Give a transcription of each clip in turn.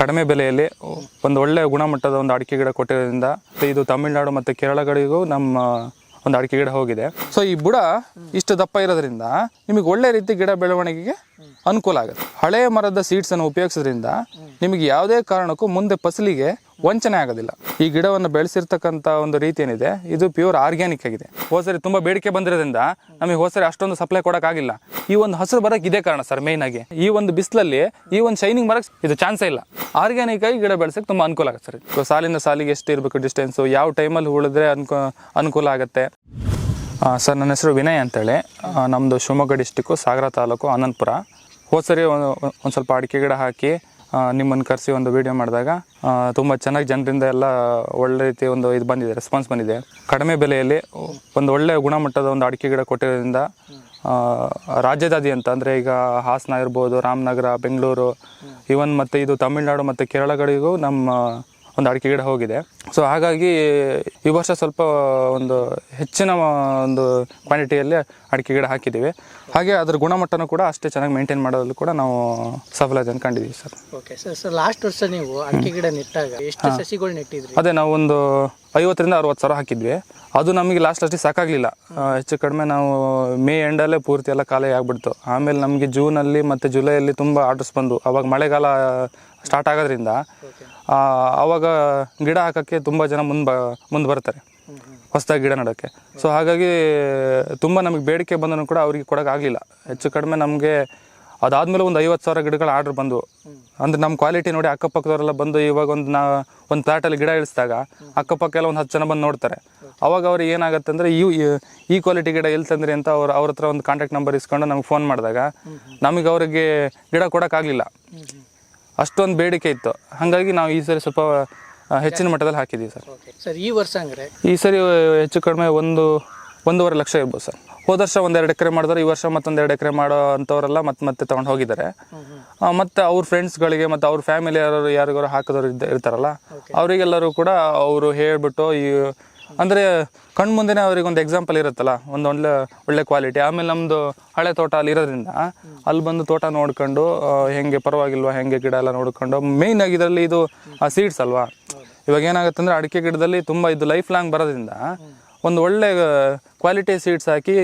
ಕಡಿಮೆ ಬೆಲೆಯಲ್ಲಿ ಒಂದು ಒಳ್ಳೆಯ ಗುಣಮಟ್ಟದ ಒಂದು ಅಡಿಕೆ ಗಿಡ ಕೊಟ್ಟಿರೋದ್ರಿಂದ ಇದು ತಮಿಳುನಾಡು ಮತ್ತು ಕೇರಳಗಳಿಗೂ ನಮ್ಮ ಒಂದು ಅಡಿಕೆ ಗಿಡ ಹೋಗಿದೆ. ಸೊ ಈ ಬುಡ ಇಷ್ಟು ದಪ್ಪ ಇರೋದ್ರಿಂದ ನಿಮಗೆ ಒಳ್ಳೆ ರೀತಿ ಗಿಡ ಬೆಳವಣಿಗೆಗೆ ಅನುಕೂಲ ಆಗುತ್ತೆ. ಹಳೆಯ ಮರದ ಸೀಡ್ಸನ್ನು ಉಪಯೋಗಿಸೋದ್ರಿಂದ ನಿಮಗೆ ಯಾವುದೇ ಕಾರಣಕ್ಕೂ ಮುಂದೆ ಫಸಲಿಗೆ ವಂಚನೆ ಆಗೋದಿಲ್ಲ. ಈ ಗಿಡವನ್ನು ಬೆಳೆಸಿರ್ತಕ್ಕಂಥ ಒಂದು ರೀತಿ ಏನಿದೆ, ಇದು ಪ್ಯೂರ್ ಆರ್ಗ್ಯಾನಿಕ್ ಆಗಿದೆ. ಹೊಸರಿ ತುಂಬಾ ಬೇಡಿಕೆ ಬಂದಿರೋದ್ರಿಂದ ನಮಗೆ ಹೋದ್ಸರಿ ಅಷ್ಟೊಂದು ಸಪ್ಲೈ ಕೊಡೋಕ್ಕಾಗಿಲ್ಲ. ಈ ಒಂದು ಹಸಿರು ಬರಕ್ಕೆ ಇದೇ ಕಾರಣ ಸರ್ ಮೇಯ್ನ್ ಆಗಿ. ಈ ಒಂದು ಬಿಸಿಲಲ್ಲಿ, ಈ ಒಂದು ಶೈನಿಂಗ್ ಮರಕ್ಕೆ ಇದು ಚಾನ್ಸೇ ಇಲ್ಲ. ಆರ್ಗ್ಯಾನಿಕ್ ಆಗಿ ಗಿಡ ಬೆಳೆಸಕ್ಕೆ ತುಂಬಾ ಅನುಕೂಲ ಆಗುತ್ತೆ ಸರ್ ಸಾಲಿನ ಸಾಲಿಗೆ ಎಷ್ಟು ಇರಬೇಕು ಡಿಸ್ಟೆನ್ಸು ಯಾವ ಟೈಮಲ್ಲಿ ಉಳಿದ್ರೆ ಅನ್ಕೋ, ಅನುಕೂಲ ಆಗುತ್ತೆ? ಸರ್ ನನ್ನ ಹೆಸರು ವಿನಯ್ ಅಂತೇಳಿ. ನಮ್ಮದು ಶಿವಮೊಗ್ಗ ಡಿಸ್ಟಿಕ್ಕು ಸಾಗರ ತಾಲೂಕು ಆನಂದಪುರ ಹೋದ್ಸರಿ ಒಂದು ಒಂದು ಸ್ವಲ್ಪ ಅಡಿಕೆ ಗಿಡ ಹಾಕಿ ನಿಮ್ಮನ್ನು ಕರೆಸಿ ಒಂದು ವಿಡಿಯೋ ಮಾಡಿದಾಗ ತುಂಬ ಚೆನ್ನಾಗಿ ಜನರಿಂದ ಎಲ್ಲ ಒಳ್ಳೆ ರೀತಿ ಒಂದು ಇದು ಬಂದಿದೆ ರೆಸ್ಪಾನ್ಸ್ ಬಂದಿದೆ. ಕಡಿಮೆ ಬೆಲೆಯಲ್ಲಿ ಒಂದು ಒಳ್ಳೆಯ ಗುಣಮಟ್ಟದ ಒಂದು ಅಡಿಕೆ ಗಿಡ ಕೊಟ್ಟಿರೋದ್ರಿಂದ ರಾಜ್ಯದಾದ್ಯಂತ ಅಂದರೆ ಈಗ ಹಾಸನ ಇರ್ಬೋದು, ರಾಮನಗರ, ಬೆಂಗಳೂರು ಈವನ್ ಮತ್ತು ಇದು ತಮಿಳುನಾಡು ಮತ್ತು ಕೇರಳಗಳಿಗೂ ನಮ್ಮ ಒಂದು ಅಡಿಕೆ ಗಿಡ ಹೋಗಿದೆ. ಸೊ ಹಾಗಾಗಿ ಈ ವರ್ಷ ಸ್ವಲ್ಪ ಒಂದು ಹೆಚ್ಚಿನ ಒಂದು ಕ್ವಾಂಟಿಟಿಯಲ್ಲಿ ಅಡಿಕೆ ಗಿಡ ಹಾಕಿದ್ದೀವಿ. ಹಾಗೆ ಅದರ ಗುಣಮಟ್ಟನೂ ಕೂಡ ಅಷ್ಟೇ ಚೆನ್ನಾಗಿ ಮೇಂಟೈನ್ ಮಾಡೋದ್ರಲ್ಲಿ ಕೂಡ ನಾವು ಸಫಲತೆಯನ್ನು ಕಂಡಿದ್ದೀವಿ sir. Okay sir sir last ವರ್ಷ ನೀವು ಅಡಿಕೆ ಗಿಡ ನೆಟ್ಟಾಗ ಎಷ್ಟು ಸಸಿಗಳು ನೆಟ್ಟಿದ್ರಿ? ಅದೇ ನಾವು ಒಂದು ಐವತ್ತರಿಂದ ಅರವತ್ತು ಸಾವಿರ ಹಾಕಿದ್ವಿ. ಅದು ನಮಗೆ ಲಾಸ್ಟ್ ಲಾಸ್ಟಿಗೆ ಸಾಕಾಗಲಿಲ್ಲ. ಹೆಚ್ಚು ಕಡಿಮೆ ನಾವು ಮೇ ಎಂಡಲ್ಲೇ ಪೂರ್ತಿ ಎಲ್ಲ ಖಾಲಿ ಆಗಿಬಿಡ್ತು. ಆಮೇಲೆ ನಮಗೆ ಜೂನಲ್ಲಿ ಮತ್ತು ಜುಲೈಯಲ್ಲಿ ತುಂಬ ಆರ್ಡರ್ಸ್ ಬಂದು ಅವಾಗ ಮಳೆಗಾಲ ಸ್ಟಾರ್ಟ್ ಆಗೋದ್ರಿಂದ ಆ, ಆವಾಗ ಗಿಡ ಹಾಕೋಕ್ಕೆ ತುಂಬ ಜನ ಮುಂದೆ ಬ ಮುಂದೆ ಬರ್ತಾರೆ. ಹೊಸದಾಗಿ ಗಿಡ ನೆಡೋಕ್ಕೆ. ಸೊ ಹಾಗಾಗಿ ತುಂಬ ನಮಗೆ ಬೇಡಿಕೆ ಬಂದರೂ ಕೂಡ ಅವರಿಗೆ ಕೊಡೋಕ್ಕಾಗಲಿಲ್ಲ ಹೆಚ್ಚು ಕಡಿಮೆ ನಮಗೆ ಅದಾದಮೇಲೆ ಒಂದು ಐವತ್ತು ಸಾವಿರ ಗಿಡಗಳು ಆರ್ಡ್ರ್ ಬಂದು ಅಂದ್ರೆ ನಮ್ಮ ಕ್ವಾಲಿಟಿ ನೋಡಿ ಅಕ್ಕಪಕ್ಕದವರೆಲ್ಲ ಬಂದು ಇವಾಗ ಒಂದು ನಾ ಒಂದು ಪ್ಲಾಟಲ್ಲಿ ಗಿಡ ಇಳಿಸಿದಾಗ ಅಕ್ಕಪಕ್ಕ ಎಲ್ಲ ಒಂದು ಹತ್ತು ಜನ ಬಂದು ನೋಡ್ತಾರೆ. ಅವಾಗ ಅವ್ರು ಏನಾಗುತ್ತೆ ಅಂದರೆ ಈ ಈ ಕ್ವಾಲಿಟಿ ಗಿಡ ಎಲ್ಲಿ ತಂದ್ರಿ ಅಂತ ಅವ್ರ ಅವ್ರ ಹತ್ರ ಒಂದು ಕಾಂಟ್ಯಾಕ್ಟ್ ನಂಬರ್ ಇಸ್ಕೊಂಡು ನಮ್ಗೆ ಫೋನ್ ಮಾಡಿದಾಗ ನಮಗೆ ಅವರಿಗೆ ಗಿಡ ಕೊಡೋಕ್ಕಾಗಲಿಲ್ಲ ಅಷ್ಟೊಂದು ಬೇಡಿಕೆ ಇತ್ತು. ಹಾಗಾಗಿ ನಾವು ಈ ಸರಿ ಸ್ವಲ್ಪ ಹೆಚ್ಚಿನ ಮಟ್ಟದಲ್ಲಿ ಹಾಕಿದ್ದೀವಿ ಸರ್. ಸರ್ ಈ ವರ್ಷ ಅಂದ್ರೆ ಈ ಸರಿ ಹೆಚ್ಚು ಕಡಿಮೆ ಒಂದು ಒಂದೂವರೆ ಲಕ್ಷ ಇರ್ಬೋದು ಸರ್. ಹೋದ ವರ್ಷ ಒಂದೆರಡು ಎಕರೆ ಮಾಡಿದ್ರೆ ಈ ವರ್ಷ ಮತ್ತೊಂದು ಎರಡು ಎಕರೆ ಮಾಡೋ ಅಂಥವರೆಲ್ಲ ಮತ್ತೆ ಮತ್ತೆ ತೊಗೊಂಡು ಹೋಗಿದ್ದಾರೆ. ಮತ್ತು ಅವ್ರ ಫ್ರೆಂಡ್ಸ್ಗಳಿಗೆ ಮತ್ತು ಅವ್ರ ಫ್ಯಾಮಿಲಿ ಯಾರು ಯಾರಿಗಾರು ಹಾಕಿದವ್ರು ಇದ್ದ ಇರ್ತಾರಲ್ಲ ಅವರಿಗೆಲ್ಲರೂ ಕೂಡ ಅವರು ಹೇಳಿಬಿಟ್ಟು ಈ ಅಂದರೆ ಕಣ್ಣು ಮುಂದೆನೇ ಅವ್ರಿಗೆ ಒಂದು ಎಕ್ಸಾಂಪಲ್ ಇರುತ್ತಲ್ಲ ಒಂದು ಒಳ್ಳೆ ಒಳ್ಳೆ ಕ್ವಾಲಿಟಿ ಆಮೇಲೆ ನಮ್ಮದು ಹಳೆ ತೋಟ ಅಲ್ಲಿ ಇರೋದ್ರಿಂದ ಅಲ್ಲಿ ಬಂದು ತೋಟ ನೋಡ್ಕೊಂಡು ಹೆಂಗೆ ಪರವಾಗಿಲ್ವಾ ಹೆಂಗೆ ಗಿಡ ಎಲ್ಲ ನೋಡ್ಕೊಂಡು ಮೇಯ್ನ್ ಆಗಿ ಇದರಲ್ಲಿ ಇದು ಸೀಡ್ಸ್ ಅಲ್ವಾ. ಇವಾಗ ಏನಾಗುತ್ತೆ ಅಂದರೆ ಅಡಿಕೆ ಗಿಡದಲ್ಲಿ ತುಂಬ ಇದು ಲೈಫ್ ಲಾಂಗ್ ಬರೋದ್ರಿಂದ ಒಂದು ಒಳ್ಳೆ ಕ್ವಾಲಿಟಿ ಸೀಡ್ಸ್ ಹಾಕಿ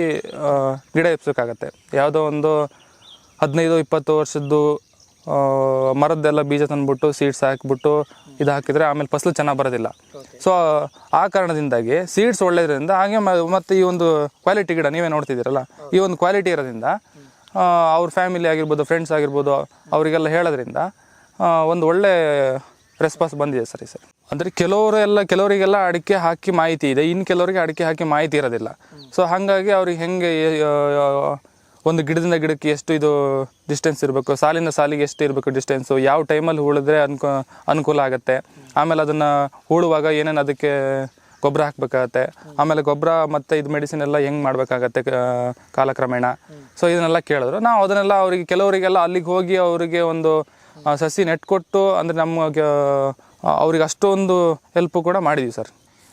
ಗಿಡ ಎಪ್ಸೋಕ್ಕಾಗತ್ತೆ ಯಾವುದೋ ಒಂದು ಹದಿನೈದು ಇಪ್ಪತ್ತು ವರ್ಷದ್ದು ಮರದ್ದೆಲ್ಲ ಬೀಜ ತಂದ್ಬಿಟ್ಟು ಸೀಡ್ಸ್ ಹಾಕಿಬಿಟ್ಟು ಇದು ಹಾಕಿದರೆ ಆಮೇಲೆ ಫಸಲು ಚೆನ್ನಾಗಿ ಬರೋದಿಲ್ಲ. ಸೊ ಆ ಕಾರಣದಿಂದಾಗಿ ಸೀಡ್ಸ್ ಒಳ್ಳೆಯದ್ರಿಂದ ಹಾಗೆ ಮತ್ತು ಮತ್ತೆ ಈ ಒಂದು ಕ್ವಾಲಿಟಿ ಗಿಡ ನೀವೇ ನೋಡ್ತಿದ್ದೀರಲ್ಲ ಈ ಒಂದು ಕ್ವಾಲಿಟಿ ಇರೋದ್ರಿಂದ ಅವ್ರ ಫ್ಯಾಮಿಲಿ ಆಗಿರ್ಬೋದು ಫ್ರೆಂಡ್ಸ್ ಆಗಿರ್ಬೋದು ಅವರಿಗೆಲ್ಲ ಹೇಳೋದ್ರಿಂದ ಒಂದು ಒಳ್ಳೆ ರೆಸ್ಪಾನ್ಸ್ ಬಂದಿದೆ ಸರಿ ಸರ್. ಅಂದರೆ ಕೆಲವರು ಎಲ್ಲ ಕೆಲವರಿಗೆಲ್ಲ ಅಡಿಕೆ ಹಾಕಿ ಮಾಹಿತಿ ಇದೆ. ಇನ್ನು ಕೆಲವರಿಗೆ ಅಡಿಕೆ ಹಾಕಿ ಮಾಹಿತಿ ಇರೋದಿಲ್ಲ. ಸೊ ಹಾಗಾಗಿ ಅವ್ರಿಗೆ ಹೆಂಗೆ ಒಂದು ಗಿಡದಿಂದ ಗಿಡಕ್ಕೆ ಎಷ್ಟು ಇದು ಡಿಸ್ಟೆನ್ಸ್ ಇರಬೇಕು ಸಾಲಿನ ಸಾಲಿಗೆ ಎಷ್ಟು ಇರಬೇಕು ಡಿಸ್ಟೆನ್ಸು ಯಾವ ಟೈಮಲ್ಲಿ ಹೂಳಿದ್ರೆ ಅನ್ಕೋ, ಅನುಕೂಲ ಆಗುತ್ತೆ. ಆಮೇಲೆ ಅದನ್ನು ಹೂಳುವಾಗ ಏನೇನು ಅದಕ್ಕೆ ಗೊಬ್ಬರ ಹಾಕಬೇಕಾಗತ್ತೆ. ಆಮೇಲೆ ಗೊಬ್ಬರ ಮತ್ತು ಇದು ಮೆಡಿಸಿನ್ ಎಲ್ಲ ಹೆಂಗೆ ಮಾಡಬೇಕಾಗತ್ತೆ ಕಾಲಕ್ರಮೇಣ. ಸೊ ಇದನ್ನೆಲ್ಲ ಕೇಳಿದ್ರು. ನಾವು ಅದನ್ನೆಲ್ಲ ಅವರಿಗೆ, ಕೆಲವರಿಗೆಲ್ಲ ಅಲ್ಲಿಗೆ ಹೋಗಿ ಅವರಿಗೆ ಒಂದು ಸಸಿ ನೆಟ್ ಕೊಟ್ಟು, ಅಂದರೆ ನಮಗೆ ಅವ್ರಿಗೆ ಅಷ್ಟೊಂದು ಹೆಲ್ಪ್ ಕೂಡ ಮಾಡಿದ್ದೀವಿ ಸರ್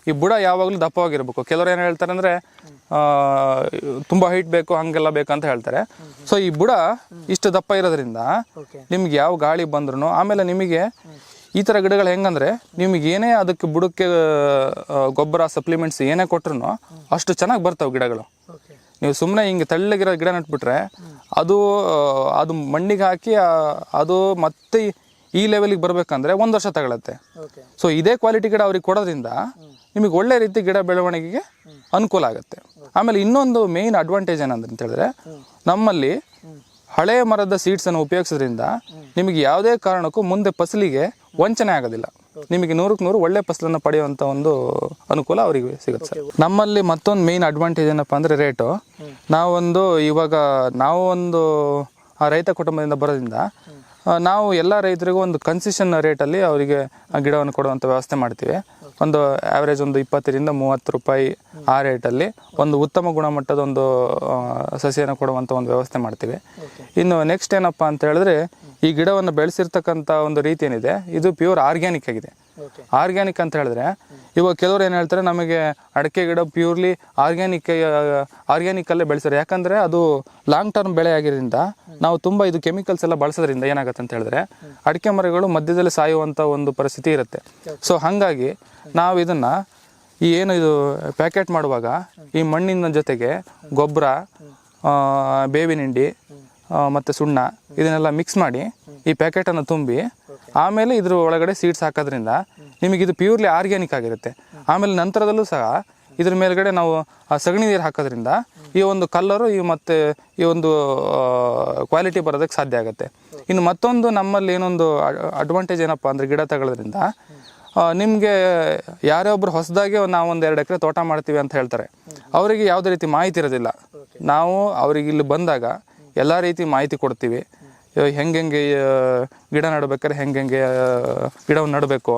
ಈ ಬುಡ ಯಾವಾಗಲೂ ದಪ್ಪವಾಗಿರಬೇಕು. ಕೆಲವರು ಏನು ಹೇಳ್ತಾರೆ ಅಂದರೆ ತುಂಬ ಹೈಟ್ ಬೇಕು ಹಂಗೆಲ್ಲ ಬೇಕು ಅಂತ ಹೇಳ್ತಾರೆ. ಸೊ ಈ ಬುಡ ಇಷ್ಟು ದಪ್ಪ ಇರೋದ್ರಿಂದ ನಿಮ್ಗೆ ಯಾವ ಗಾಳಿ ಬಂದ್ರೂ ಆಮೇಲೆ ನಿಮಗೆ ಈ ಥರ ಗಿಡಗಳು ಹೆಂಗಂದ್ರೆ ನಿಮಗೆ ಏನೇ ಅದಕ್ಕೆ ಬುಡಕ್ಕೆ ಗೊಬ್ಬರ ಸಪ್ಲಿಮೆಂಟ್ಸ್ ಏನೇ ಕೊಟ್ರು ಅಷ್ಟು ಚೆನ್ನಾಗಿ ಬರ್ತಾವೆ ಗಿಡಗಳು. ನೀವು ಸುಮ್ಮನೆ ಹಿಂಗೆ ತಳ್ಳಗಿರೋ ಗಿಡ ನೆಟ್ಬಿಟ್ರೆ ಅದು ಅದು ಮಣ್ಣಿಗೆ ಹಾಕಿ ಅದು ಮತ್ತೆ ಈ ಲೆವೆಲಿಗೆ ಬರಬೇಕಂದ್ರೆ ಒಂದು ವರ್ಷ ತಗೊಳತ್ತೆ. ಸೊ ಇದೇ ಕ್ವಾಲಿಟಿ ಗಿಡ ಅವ್ರಿಗೆ ಕೊಡೋದ್ರಿಂದ ನಿಮಗೆ ಒಳ್ಳೆ ರೀತಿ ಗಿಡ ಬೆಳವಣಿಗೆಗೆ ಅನುಕೂಲ ಆಗುತ್ತೆ. ಆಮೇಲೆ ಇನ್ನೊಂದು ಮೇನ್ ಅಡ್ವಾಂಟೇಜ್ ಏನಂತ ಹೇಳಿದ್ರೆ ನಮ್ಮಲ್ಲಿ ಹಳೆಯ ಮರದ ಸೀಡ್ಸ್ ಅನ್ನು ಉಪಯೋಗಿಸೋದ್ರಿಂದ ನಿಮಗೆ ಯಾವುದೇ ಕಾರಣಕ್ಕೂ ಮುಂದೆ ಫಸಲಿಗೆ ವಂಚನೆ ಆಗೋದಿಲ್ಲ. ನಿಮಗೆ ನೂರಕ್ಕೆ ನೂರು ಒಳ್ಳೆ ಫಸಲನ್ನು ಪಡೆಯುವಂಥ ಒಂದು ಅನುಕೂಲ ಅವರಿಗೆ ಸಿಗುತ್ತೆ. ಸರ್ ನಮ್ಮಲ್ಲಿ ಮತ್ತೊಂದು ಮೇನ್ ಅಡ್ವಾಂಟೇಜ್ ಏನಪ್ಪ ಅಂದರೆ ರೇಟು ನಾವೊಂದು ಇವಾಗ ನಾವು ಒಂದು ಆ ರೈತ ಕುಟುಂಬದಿಂದ ಬರೋದ್ರಿಂದ ನಾವು ಎಲ್ಲ ರೈತರಿಗೂ ಒಂದು ಕನ್ಸೆಷನ್ ರೇಟಲ್ಲಿ ಅವರಿಗೆ ಗಿಡವನ್ನು ಕೊಡುವಂಥ ವ್ಯವಸ್ಥೆ ಮಾಡ್ತೀವಿ. ಒಂದು ಆ್ಯಾವ್ರೇಜ್ ಒಂದು ಇಪ್ಪತ್ತರಿಂದ ಮೂವತ್ತು ರೂಪಾಯಿ ಆ ರೇಟಲ್ಲಿ ಒಂದು ಉತ್ತಮ ಗುಣಮಟ್ಟದ ಒಂದು ಸಸಿಯನ್ನು ಕೊಡುವಂಥ ಒಂದು ವ್ಯವಸ್ಥೆ ಮಾಡ್ತೀವಿ. ಇನ್ನು ನೆಕ್ಸ್ಟ್ ಏನಪ್ಪ ಅಂತ ಹೇಳಿದ್ರೆ ಈ ಗಿಡವನ್ನು ಬೆಳೆಸಿರ್ತಕ್ಕಂಥ ಒಂದು ರೀತಿ ಏನಿದೆ, ಇದು ಪ್ಯೂರ್ ಆರ್ಗ್ಯಾನಿಕ್ ಆಗಿದೆ. ಆರ್ಗ್ಯಾನಿಕ್ ಅಂತ ಹೇಳಿದ್ರೆ ಇವಾಗ ಕೆಲವರು ಏನು ಹೇಳ್ತಾರೆ ನಮಗೆ ಅಡಿಕೆ ಗಿಡ ಪ್ಯೂರ್ಲಿ ಆರ್ಗ್ಯಾನಿಕ್ ಆರ್ಗ್ಯಾನಿಕಲ್ಲೇ ಬೆಳೆಸ್ತಾರೆ. ಯಾಕಂದರೆ ಅದು ಲಾಂಗ್ ಟರ್ಮ್ ಬೆಳೆ ಆಗಿರೋದ್ರಿಂದ ನಾವು ತುಂಬ ಇದು ಕೆಮಿಕಲ್ಸ್ ಎಲ್ಲ ಬಳಸೋದ್ರಿಂದ ಏನಾಗುತ್ತೆ ಅಂತ ಹೇಳಿದ್ರೆ ಅಡಿಕೆ ಮರಗಳು ಮಧ್ಯದಲ್ಲಿ ಸಾಯುವಂಥ ಒಂದು ಪರಿಸ್ಥಿತಿ ಇರುತ್ತೆ. ಸೊ ಹಾಗಾಗಿ ನಾವು ಇದನ್ನು ಈ ಏನು ಇದು ಪ್ಯಾಕೆಟ್ ಮಾಡುವಾಗ ಈ ಮಣ್ಣಿನ ಜೊತೆಗೆ ಗೊಬ್ಬರ ಬೇವಿನಿಂಡಿ ಮತ್ತೆ ಸುಣ್ಣ ಇದನ್ನೆಲ್ಲ ಮಿಕ್ಸ್ ಮಾಡಿ ಈ ಪ್ಯಾಕೆಟನ್ನು ತುಂಬಿ ಆಮೇಲೆ ಇದ್ರ ಒಳಗಡೆ ಸೀಡ್ಸ್ ಹಾಕೋದ್ರಿಂದ ನಿಮಗೆ ಇದು ಪ್ಯೂರ್ಲಿ ಆರ್ಗ್ಯಾನಿಕ್ ಆಗಿರುತ್ತೆ. ಆಮೇಲೆ ನಂತರದಲ್ಲೂ ಸಹ ಇದ್ರ ಮೇಲ್ಗಡೆ ನಾವು, ಆ ಸಗಣಿ ನೀರು ಹಾಕೋದ್ರಿಂದ ಈ ಒಂದು ಕಲ್ಲರು ಈ ಮತ್ತೆ ಈ ಒಂದು ಕ್ವಾಲಿಟಿ ಬರೋದಕ್ಕೆ ಸಾಧ್ಯ ಆಗುತ್ತೆ. ಇನ್ನು ಮತ್ತೊಂದು ನಮ್ಮಲ್ಲಿ ಏನೊಂದು ಅಡ್ವಾಂಟೇಜ್ ಏನಪ್ಪ ಅಂದರೆ ಗಿಡ ತಗೊಳ್ಳೋದ್ರಿಂದ ನಿಮಗೆ ಯಾರೇ ಒಬ್ರು ಹೊಸದಾಗಿ ನಾವು ಒಂದು ಎರಡು ಎಕರೆ ತೋಟ ಮಾಡ್ತೀವಿ ಅಂತ ಹೇಳ್ತಾರೆ. ಅವರಿಗೆ ಯಾವುದೇ ರೀತಿ ಮಾಹಿತಿ ಇರೋದಿಲ್ಲ. ನಾವು ಅವ್ರಿಗೆ ಇಲ್ಲಿ ಬಂದಾಗ ಎಲ್ಲ ರೀತಿ ಮಾಹಿತಿ ಕೊಡ್ತೀವಿ. ಹೆಂಗೆಂಗೆ ಗಿಡ ನೆಡ್ಬೇಕಾದ್ರೆ ಹೆಂಗೆಂಗೆ ಗಿಡವನ್ನು ನೆಡಬೇಕು.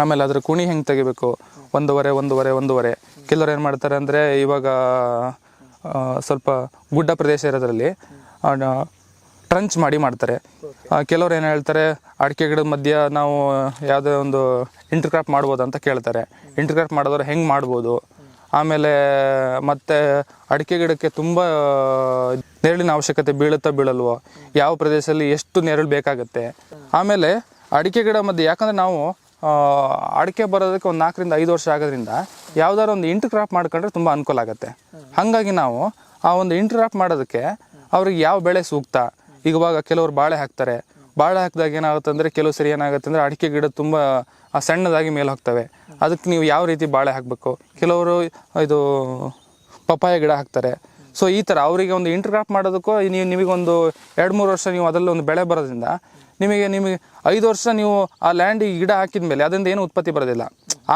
ಆಮೇಲೆ ಅದ್ರ ಕುಣಿ ಹೆಂಗೆ ತೆಗಿಬೇಕು? ಒಂದೂವರೆ ಒಂದೂವರೆ ಒಂದೂವರೆ. ಕೆಲವ್ರು ಏನು ಮಾಡ್ತಾರೆ ಅಂದರೆ ಇವಾಗ ಸ್ವಲ್ಪ ಗುಡ್ಡ ಪ್ರದೇಶ ಇರೋದ್ರಲ್ಲಿ ಟ್ರಂಚ್ ಮಾಡಿ ಮಾಡ್ತಾರೆ. ಕೆಲವ್ರು ಏನು ಹೇಳ್ತಾರೆ, ಅಡಿಕೆ ಗಿಡದ ಮಧ್ಯ ನಾವು ಯಾವುದೇ ಒಂದು ಇಂಟರ್ಕ್ರಾಪ್ ಮಾಡ್ಬೋದು ಅಂತ ಕೇಳ್ತಾರೆ. ಇಂಟರ್ಕ್ರಾಪ್ ಮಾಡಿದವ್ರು ಹೆಂಗೆ ಮಾಡ್ಬೋದು? ಆಮೇಲೆ ಮತ್ತೆ ಅಡಿಕೆ ಗಿಡಕ್ಕೆ ತುಂಬ ನೆರಳಿನ ಅವಶ್ಯಕತೆ ಬೀಳುತ್ತಾ ಬೀಳಲ್ವೋ? ಯಾವ ಪ್ರದೇಶದಲ್ಲಿ ಎಷ್ಟು ನೆರಳು ಬೇಕಾಗುತ್ತೆ? ಆಮೇಲೆ ಅಡಿಕೆ ಗಿಡ ಮಧ್ಯೆ, ಯಾಕಂದ್ರೆ ನಾವು ಅಡಿಕೆ ಬರೋದಕ್ಕೆ ಒಂದು ನಾಲ್ಕರಿಂದ ಐದು ವರ್ಷ ಆಗೋದ್ರಿಂದ ಯಾವ್ದಾದ್ರು ಒಂದು ಇಂಟರ್ ಕ್ರಾಪ್ ಮಾಡ್ಕೊಂಡ್ರೆ ತುಂಬ ಅನುಕೂಲ ಆಗುತ್ತೆ. ಹಾಗಾಗಿ ನಾವು ಆ ಒಂದು ಇಂಟರ್ ಕ್ರಾಪ್ ಮಾಡೋದಕ್ಕೆ ಅವ್ರಿಗೆ ಯಾವ ಬೆಳೆ ಸೂಕ್ತ? ಈಗವಾಗ ಕೆಲವರು ಬಾಳೆ ಹಾಕ್ತಾರೆ. ಬಾಳೆ ಹಾಕಿದಾಗ ಏನಾಗುತ್ತೆ ಅಂದರೆ, ಕೆಲವು ಸರಿ ಏನಾಗುತ್ತೆ ಅಂದರೆ ಅಡಿಕೆ ಗಿಡ ತುಂಬ ಸಣ್ಣದಾಗಿ ಮೇಲೆ ಹೋಗ್ತವೆ. ಅದಕ್ಕೆ ನೀವು ಯಾವ ರೀತಿ ಬಾಳೆ ಹಾಕಬೇಕು? ಕೆಲವರು ಇದು ಪಪ್ಪಾಯ ಗಿಡ ಹಾಕ್ತಾರೆ. ಸೊ ಈ ಥರ ಅವರಿಗೆ ಒಂದು ಇಂಟರ್ಕ್ರಾಫ್ಟ್ ಮಾಡೋದಕ್ಕೂ ನೀವು ನಿಮಗೊಂದು ಎರಡು ಮೂರು ವರ್ಷ ನೀವು ಅದರಲ್ಲಿ ಒಂದು ಬೆಳೆ ಬರೋದ್ರಿಂದ ನಿಮಗೆ ನಿಮಗೆ ಐದು ವರ್ಷ ನೀವು ಆ ಲ್ಯಾಂಡಿಗೆ ಗಿಡ ಹಾಕಿದ ಮೇಲೆ ಅದರಿಂದ ಏನು ಉತ್ಪತ್ತಿ ಬರೋದಿಲ್ಲ.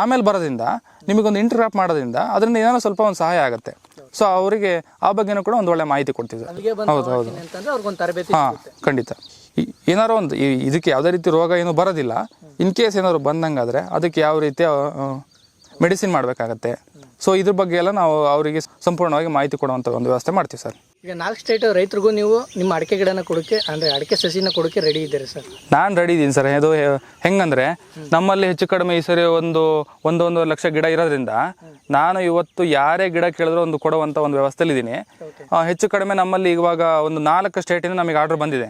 ಆಮೇಲೆ ಬರೋದ್ರಿಂದ ನಿಮಗೊಂದು ಇಂಟರ್ಕ್ರಾಫ್ಟ್ ಮಾಡೋದ್ರಿಂದ ಅದರಿಂದ ಏನೋ ಸ್ವಲ್ಪ ಒಂದು ಸಹಾಯ ಆಗುತ್ತೆ. ಸೊ ಅವರಿಗೆ ಆ ಬಗ್ಗೆನೂ ಕೂಡ ಒಂದು ಒಳ್ಳೆ ಮಾಹಿತಿ ಕೊಡ್ತೀವಿ ಹೌದು ಹೌದು. ಹಾಂ ಖಂಡಿತ. ಏನಾರೋ ಒಂದು ಇದಕ್ಕೆ ಯಾವುದೇ ರೀತಿ ರೋಗ ಏನು ಬರೋದಿಲ್ಲ. ಇನ್ ಕೇಸ್ ಏನಾದ್ರು ಬಂದಂಗಾದ್ರೆ ಅದಕ್ಕೆ ಯಾವ ರೀತಿಯ ಮೆಡಿಸಿನ್ ಮಾಡಬೇಕಾಗತ್ತೆ. ಸೊ ಇದ್ರ ಬಗ್ಗೆ ಎಲ್ಲ ನಾವು ಅವರಿಗೆ ಸಂಪೂರ್ಣವಾಗಿ ಮಾಹಿತಿ ಕೊಡುವಂಥ ಒಂದು ವ್ಯವಸ್ಥೆ ಮಾಡ್ತೀವಿ ಸರ್. ಈಗ ನಾಲ್ಕು ಸ್ಟೇಟ್ ರೈತರಿಗೂ ನೀವು ನಿಮ್ಮ ಅಡಿಕೆ ಗಿಡನ ಕೊಡೋಕೆ ಅಂದರೆ ಅಡಿಕೆ ಸಸಿನ ಕೊಡೋಕೆ ರೆಡಿ ಇದ್ದೀರಿ ಸರ್? ನಾನು ರೆಡಿ ಇದ್ದೀನಿ ಸರ್. ಇದು ಹೆಂಗಂದ್ರೆ ನಮ್ಮಲ್ಲಿ ಹೆಚ್ಚು ಕಡಿಮೆ ಈ ಸರಿ ಒಂದು ಒಂದೊಂದು ಒಂದು ಲಕ್ಷ ಗಿಡ ಇರೋದ್ರಿಂದ ನಾನು ಇವತ್ತು ಯಾರೇ ಗಿಡ ಕೇಳಿದ್ರು ಒಂದು ಕೊಡುವಂಥ ಒಂದು ವ್ಯವಸ್ಥೆಲಿ ಇದ್ದೀನಿ ಆ, ಹೆಚ್ಚು ಕಡಿಮೆ ನಮ್ಮಲ್ಲಿ ಇವಾಗ ಒಂದು ನಾಲ್ಕು ಸ್ಟೇಟಿಂದ ನಮಗೆ ಆರ್ಡರ್ ಬಂದಿದೆ.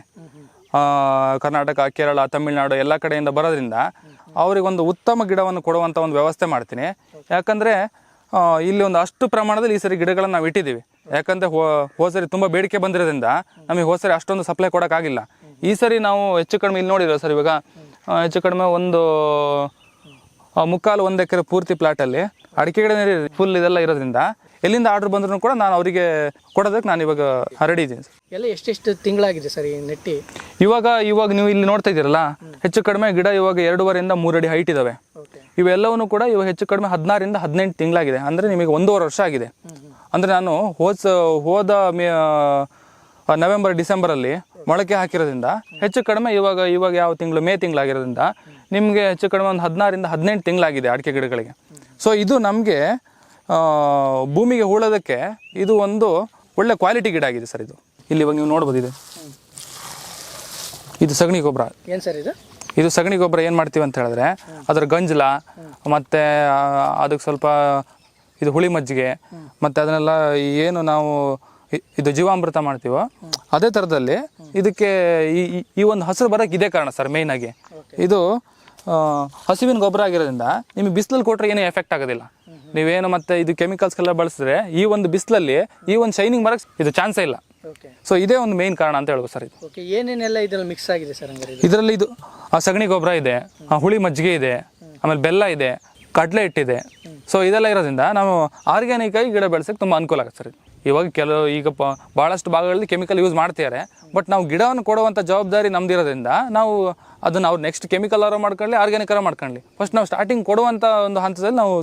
ಕರ್ನಾಟಕ, ಕೇರಳ, ತಮಿಳುನಾಡು ಎಲ್ಲ ಕಡೆಯಿಂದ ಬರೋದ್ರಿಂದ ಅವರಿಗೊಂದು ಉತ್ತಮ ಗಿಡವನ್ನು ಕೊಡುವಂಥ ಒಂದು ವ್ಯವಸ್ಥೆ ಮಾಡ್ತೀನಿ. ಯಾಕಂದರೆ ಇಲ್ಲಿ ಒಂದು ಅಷ್ಟು ಪ್ರಮಾಣದಲ್ಲಿ ಈ ಸರಿ ಗಿಡಗಳನ್ನು ನಾವು ಇಟ್ಟಿದ್ದೀವಿ. ಯಾಕಂದರೆ ಹೋ ಸರಿ ತುಂಬ ಬೇಡಿಕೆ ಬಂದಿರೋದ್ರಿಂದ ನಮಗೆ ಹೋದ್ಸರಿ ಅಷ್ಟೊಂದು ಸಪ್ಲೈ ಕೊಡೋಕ್ಕಾಗಿಲ್ಲ ಈ ಸರಿ ನಾವು ಹೆಚ್ಚು ಕಡಿಮೆ ಇಲ್ಲಿ ನೋಡಿರೋ ಸರ್ ಇವಾಗ? ಹೆಚ್ಚು ಕಡಿಮೆ ಒಂದು ಮುಕ್ಕಾಲು ಒಂದು ಎಕರೆ ಪೂರ್ತಿ ಪ್ಲಾಟಲ್ಲಿ ಅಡಿಕೆ ಗಿಡ ಫುಲ್ ಇದೆಲ್ಲ ಇರೋದ್ರಿಂದ ಎಲ್ಲಿಂದ ಆರ್ಡರ್ ಬಂದ್ರೂ ಕೂಡ ನಾನು ಅವರಿಗೆ ಕೊಡೋದಕ್ಕೆ ನಾನು ಇವಾಗ ರೆಡಿ ಇದ್ದೀನಿ ಸರ್. ಎಲ್ಲ ಎಷ್ಟೆಷ್ಟು ತಿಂಗಳಾಗಿದೆ ಸರ್ ಈ ನೆಟ್ಟಿ? ಇವಾಗ ಇವಾಗ ನೀವು ಇಲ್ಲಿ ನೋಡ್ತಾ ಇದ್ದೀರಲ್ಲ ಹೆಚ್ಚು ಕಡಿಮೆ ಗಿಡ ಇವಾಗ ಎರಡೂವರೆಯಿಂದ ಮೂರಡಿ ಅಡಿ ಹೈಟ್ ಇದಾವೆ ಇವೆಲ್ಲವೂ ಕೂಡ ಇವಾಗ ಹೆಚ್ಚು ಕಡಿಮೆ ಹದಿನಾರಿಂದ ಹದಿನೆಂಟು ತಿಂಗಳಾಗಿದೆ. ಅಂದರೆ ನಿಮಗೆ ಒಂದೂವರೆ ವರ್ಷ ಆಗಿದೆ. ಅಂದರೆ ನಾನು ಹೋದ ಹೋದ ಮೇ ನವೆಂಬರ್ ಡಿಸೆಂಬರಲ್ಲಿ ಮೊಳಕೆ ಹಾಕಿರೋದ್ರಿಂದ ಹೆಚ್ಚು ಕಡಿಮೆ ಇವಾಗ ಇವಾಗ ಯಾವ ತಿಂಗಳು ಮೇ ತಿಂಗಳಾಗಿರೋದ್ರಿಂದ ನಿಮಗೆ ಹೆಚ್ಚು ಕಡಿಮೆ ಒಂದು ಹದಿನಾರಿಂದ ಹದಿನೆಂಟು ತಿಂಗಳಾಗಿದೆ ಅಡಿಕೆ ಗಿಡಗಳಿಗೆ. ಸೊ ಇದು ನಮಗೆ ಭೂಮಿಗೆ ಹೂಳೋದಕ್ಕೆ ಇದು ಒಂದು ಒಳ್ಳೆ ಕ್ವಾಲಿಟಿ ಗಿಡ ಆಗಿದೆ ಸರ್ ಇದು. ಇಲ್ಲಿ ಇವಾಗ ನೀವು ನೋಡ್ಬೋದು ಇದು. ಇದು ಸಗಣಿ ಗೊಬ್ಬರ. ಏನು ಸರ್ ಇದು? ಇದು ಸಗಣಿ ಗೊಬ್ಬರ ಏನು ಮಾಡ್ತೀವಿ ಅಂತ ಹೇಳಿದ್ರೆ ಅದರ ಗಂಜಲ ಮತ್ತು ಅದಕ್ಕೆ ಸ್ವಲ್ಪ ಇದು ಹುಳಿ ಮಜ್ಜಿಗೆ ಮತ್ತು ಅದನ್ನೆಲ್ಲ ಏನು ನಾವು ಇದು ಜೀವಾಮೃತ ಮಾಡ್ತೀವೋ ಅದೇ ಥರದಲ್ಲಿ ಇದಕ್ಕೆ ಈ ಈ- ಒಂದು ಹಸಿರು ಬರೋಕ್ಕೆ ಇದೇ ಕಾರಣ ಸರ್ ಮೇಯ್ನಾಗಿ ಇದು ಹಸುವಿನ ಗೊಬ್ಬರ ಆಗಿರೋದ್ರಿಂದ ನಿಮಗೆ ಬಿಸಿಲಲ್ಲಿ ಕೊಟ್ಟರೆ ಏನೂ ಎಫೆಕ್ಟ್ ಆಗೋದಿಲ್ಲ. ನೀವೇನು ಮತ್ತೆ ಇದು ಕೆಮಿಕಲ್ಸ್ಗೆಲ್ಲ ಬಳಸಿದ್ರೆ ಈ ಒಂದು ಬಿಸಿಲಲ್ಲಿ ಈ ಒಂದು ಶೈನಿಂಗ್ ಬರೋಕ್ಕೆ ಇದು ಚಾನ್ಸೇ ಇಲ್ಲ. ಸೊ ಇದೇ ಒಂದು ಮೇನ್ ಕಾರಣ ಅಂತ ಹೇಳ್ಬೋದು ಸರ್ ಇದು. ಏನೇನೆಲ್ಲ ಇದ್ರಲ್ಲಿ ಮಿಕ್ಸ್ ಆಗಿದೆ ಸರ್ ಇದರಲ್ಲಿ ಇದು ಆ ಸಗಣಿ ಗೊಬ್ಬರ ಇದೆ ಆ ಹುಳಿ ಮಜ್ಜಿಗೆ ಇದೆ ಆಮೇಲೆ ಬೆಲ್ಲ ಇದೆ ಕಡಲೆ ಹಿಟ್ಟಿದೆ ಸೊ ಇದೆಲ್ಲ ಇರೋದ್ರಿಂದ ನಾವು ಆರ್ಗ್ಯಾನಿಕ್ ಆಗಿ ಗಿಡ ಬೆಳೆಸಕ್ಕೆ ತುಂಬ ಅನುಕೂಲ ಆಗುತ್ತೆ ಸರ್. ಇವಾಗ ಕೆಲವು ಈಗ ಪ ಭಾಳಷ್ಟು ಭಾಗಗಳಲ್ಲಿ ಕೆಮಿಕಲ್ ಯೂಸ್ ಮಾಡ್ತಿದ್ದಾರೆ. ಬಟ್ ನಾವು ಗಿಡವನ್ನು ಕೊಡುವಂಥ ಜವಾಬ್ದಾರಿ ನಮ್ದಿರೋದ್ರಿಂದ ನಾವು ಅದನ್ನು ಅವ್ರು ನೆಕ್ಸ್ಟ್ ಕೆಮಿಕಲ್ ಆರೋ ಮಾಡ್ಕೊಳ್ಳಿ ಆರ್ಗ್ಯಾನಿಕ್ ಅವರ ಮಾಡ್ಕೊಳ್ಳಿ ಫಸ್ಟ್ ನಾವು ಸ್ಟಾರ್ಟಿಂಗ್ ಕೊಡುವಂಥ ಒಂದು ಹಂತದಲ್ಲಿ ನಾವು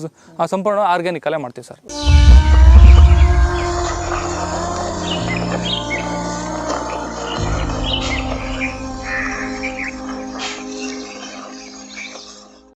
ಸಂಪೂರ್ಣ ಆರ್ಗ್ಯಾನಿಕ್ ಅಲ್ಲೇ ಮಾಡ್ತೀವಿ ಸರ್.